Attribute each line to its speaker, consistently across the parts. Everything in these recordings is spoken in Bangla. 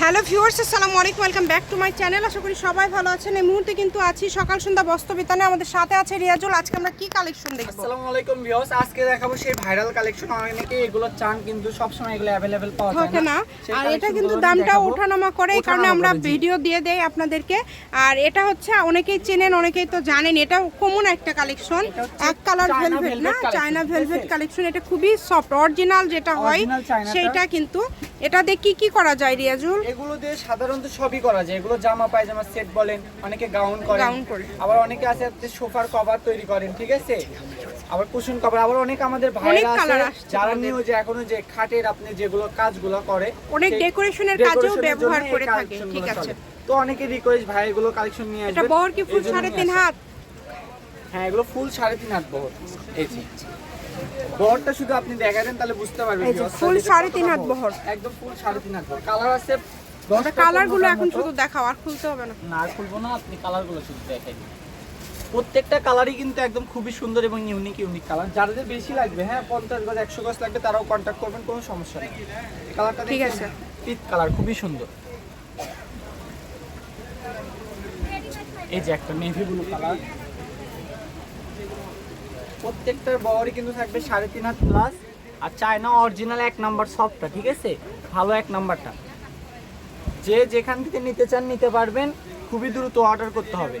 Speaker 1: হ্যালো ভিউয়ার্স আসসালামু আলাইকুম welcome back to my channel আশা করি সবাই ভালো আছেন এই মুহূর্তে কিন্তু আছি সকাল সন্ধ্যা বস্ত্রবিতানে আমাদের সাথে আছে রিয়াজুল আজকে আমরা কি কালেকশন দেখব
Speaker 2: আসসালামু আলাইকুম ভিউয়ার্স আজকে দেখাবো সেই ভাইরাল কালেকশন অনেকে এগুলো চান কিন্তু সব সময় এগুলো अवेलेबल পাওয়া যায়
Speaker 1: থাকে না
Speaker 2: সেই
Speaker 1: আর এটা
Speaker 2: collection
Speaker 1: কিন্তু
Speaker 2: গুলো
Speaker 1: দামটা
Speaker 2: দেখাবো।
Speaker 1: ওঠানামা করে এই কারণে
Speaker 2: ওঠানামা
Speaker 1: আমরা
Speaker 2: করে, জি।
Speaker 1: ভিডিও দিয়ে দেই আপনাদেরকে আর এটা হচ্ছে অনেকেই চেনেন অনেকেই তো জানেন এটা কমন একটা কালেকশন
Speaker 2: এটা হচ্ছে
Speaker 1: এক কালার
Speaker 2: China
Speaker 1: ভেলভেট না
Speaker 2: velvet collection,
Speaker 1: চায়না
Speaker 2: ঠিক
Speaker 1: ভেলভেট
Speaker 2: আছে?
Speaker 1: কালেকশন এটা খুবই সফট অরিজিনাল যেটা হয়
Speaker 2: Original China টা।
Speaker 1: সেইটা কিন্তু এটা দিয়ে কি কি করা যায় রিয়াজুল?
Speaker 2: এগুলো দিয়ে সাধারণত সবই করা যায়। এগুলো জামা পায়জামা সেট বলেন অনেকে গাউন করেন।
Speaker 1: Gown করে।
Speaker 2: আবার অনেকে আছে আপনি সোফার কভার তৈরি করেন ঠিক আছে? আবার কুশন কভার আবার অনেক আমাদের ভাইরা আছে যারা। নিয়েও যে এখনও যে খাটের আপনি যেগুলো কাজগুলো করে
Speaker 1: অনেক ডেকোরেশনের কাজেও ব্যবহার করে থাকে ঠিক আছে।
Speaker 2: তো অনেকে রিকোয়েস্ট ভাই এগুলো কালেকশন নিয়ে
Speaker 1: আসবে।
Speaker 2: এটা
Speaker 1: বহর কি ফুল
Speaker 2: এই জন্য
Speaker 1: সাড়ে
Speaker 2: নিয়ে
Speaker 1: তিন
Speaker 2: আসা।
Speaker 1: হাত?
Speaker 2: হ্যাঁ এগুলো ফুল সাড়ে তিন হাত বহর এই বহরটা শুধু আপনি দেখাবেন তাহলে বুঝতে পারবেন
Speaker 1: যে সাড়ে তিন হাত বহর।
Speaker 2: একদম ফুল সাড়ে তিন হাত কালার আছে
Speaker 1: আমরা
Speaker 2: দশটা কালারগুলো
Speaker 1: এখন শুধু দেখাও আর খুলতে হবে না।
Speaker 2: না আর খুলবো না আপনি কালারগুলো শুধু দেখাই দিন। প্রত্যেকটা কালারই কিন্তু একদম খুবই সুন্দর এবং ইউনিক ইউনিক কালার যাদের বেশি লাগবে হ্যাঁ পঞ্চাশ গজ একশো গজ লাগবে তারাও কন্ট্যাক্ট করবেন কোনো সমস্যা নেই। কালারটা
Speaker 1: ঠিক আছে।
Speaker 2: পিট কালার খুবই সুন্দর। এই যে একটা নেভি ব্লু কালার প্রত্যেকটার বহরই কিন্তু থাকবে সাড়ে তিন হাত প্লাস আর চায়না অরিজিনাল এক নাম্বার সফটটা ঠিক আছে? ভালো এক নাম্বারটা যে যেখান থেকে নিতে চান, নিতে পারবেন। খুবই দ্রুত অর্ডার করতে হবে।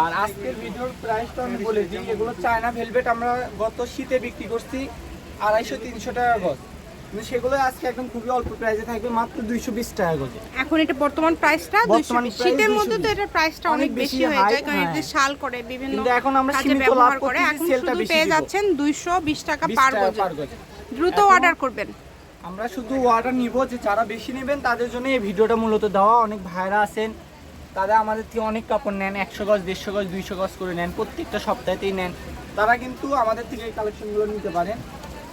Speaker 2: আর আজকের ভিডিওর প্রাইসটা আমি বলে দিই। এগুলো চায়না ভেলভেট আমরা গত শীতে বিক্রি করছি আড়াইশো তিনশো টাকা গজ। কিন্তু সেগুলো আজকে একদম খুবই অল্প প্রাইসে থাকবে মাত্র দুইশো বিশ টাকা গজে
Speaker 1: এখন এটা বর্তমান প্রাইসটা 220 শীতের মধ্যে তো এটার প্রাইসটা অনেক বেশি হয়ে যায় কারণ
Speaker 2: হ্যাঁ।
Speaker 1: এতে শাল করে বিভিন্ন
Speaker 2: কিন্তু এখন আমরা সীমিত লাভ
Speaker 1: করে। এখন শুধু পেয়ে যাচ্ছেন 220 টাকা পার গজে। দ্রুত অর্ডার করবেন।
Speaker 2: আমরা শুধু অর্ডার নিব যে যারা বেশি নেবেন তাদের জন্য এই ভিডিওটা মূলত দেওয়া। অনেক ভাইরা আছেন তারা আমাদের থেকে অনেক কাপড় নেন একশো গজ দেড়শো গজ দুইশো গজ করে নেন প্রত্যেকটা সপ্তাহেতেই নেন। তারা কিন্তু আমাদের থেকে এই কালেকশনগুলো নিতে পারেন।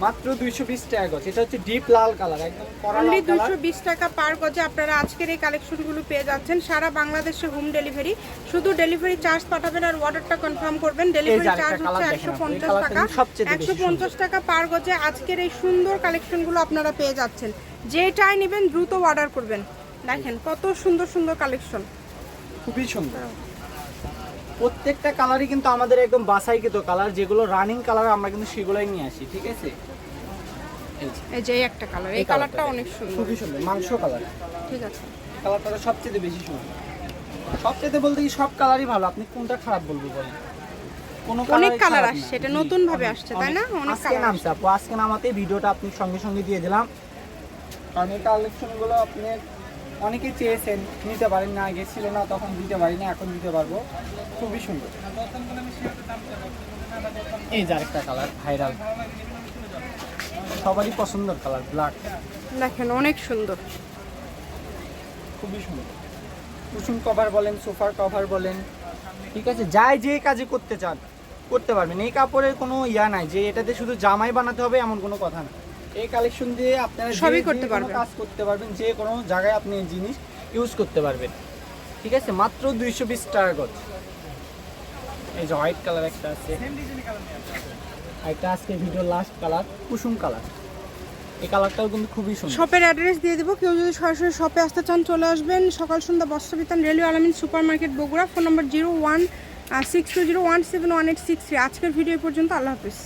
Speaker 2: মাত্র দুইশো বিশ টাকা গজ। এটা হচ্ছে ডিপ লাল কালার একদম
Speaker 1: অনলি 220 টাকা পার গজে আপনারা আজকের এই কালেকশনগুলো পেয়ে যাচ্ছেন। সারা বাংলাদেশে হোম ডেলিভারি শুধু ডেলিভারি চার্জ পাঠাবেন আর অর্ডারটা কনফার্ম করবেন। ডেলিভারি চার্জ হচ্ছে
Speaker 2: দেখেন আপনি, এই
Speaker 1: 150 টাকা।
Speaker 2: কিন্তু সবচেয়ে
Speaker 1: 150 টাকা পার গজে আজকের এই সুন্দর কালেকশনগুলো আপনারা পেয়ে যাচ্ছেন। যেটাই নেবেন দ্রুত অর্ডার করবেন। দেখেন কত সুন্দর সুন্দর কালেকশন
Speaker 2: খুবই সুন্দর। প্রত্যেকটা কালারই কিন্তু আমাদের একদম বাসাইকৃত কালার যেগুলো রানিং কালার আমরা কিন্তু সেগুলোই নিয়ে আসি ঠিক আছে? এই যে,
Speaker 1: একটা কালার এই কালারটা অনেক সুন্দর।
Speaker 2: খুবই সুন্দর মাংস কালার
Speaker 1: ঠিক আছে।
Speaker 2: কালারটা সবচেয়ে বেশি সুন্দর। সবচেয়ে বলতে কি সব কালারই ভালো আপনি কোনটা খারাপ বলব বলেন? কোনো
Speaker 1: অনেক কালার আসছে এটা নতুন ভাবে আসছে তাই না?
Speaker 2: অনেক।
Speaker 1: অনেক
Speaker 2: আজকে
Speaker 1: কালার
Speaker 2: নামছে আপু আজকে নামাতে ভিডিওটা আপনি সঙ্গে সঙ্গে দিয়ে দিলাম। কারণ এই কালেকশনগুলো আপনি অনেকে চেয়েছেন নিতে পারেন না আগে ছিল না তখন দিতে পারি না এখন দিতে পারব। খুবই সুন্দর। এই যে আরেকটা কালার ভাইরাল সবারই পছন্দের কালার ব্ল্যাক
Speaker 1: দেখেন অনেক সুন্দর।
Speaker 2: খুবই সুন্দর। কুসুম কভার বলেন সোফার কভার বলেন ঠিক আছে? যাই যে কাজে করতে চান করতে পারবেন। এই কাপড়ের কোনো ইয়া নাই যে এটাতে শুধু জামাই বানাতে হবে এমন কোনো কথা না। এই কালেকশন দিয়ে আপনারা
Speaker 1: সবই করতে পারবেন।
Speaker 2: কাজ করতে পারবেন যে কোনো জায়গায় আপনি এই জিনিস ইউজ করতে পারবেন। ঠিক আছে? মাত্র দুইশো বিশ টাকা গজ। এই যে হোয়াইট কালার একটা আছে। একটা আজকে ভিডিও লাস্ট কালার কুসুম কালার এই কালারটাও কিন্তু খুবই সুন্দর।
Speaker 1: শপের অ্যাড্রেস দিয়ে দেবো। কেউ যদি সরাসরি শপে আসতে চান, চলে আসবেন। সকাল সন্ধ্যা বস্ত্রবিতান railway Alamin super market Bogura phone number zero one six two zero one seven one eight six three আজকের ভিডিও পর্যন্ত। আল্লাহ হাফিজ।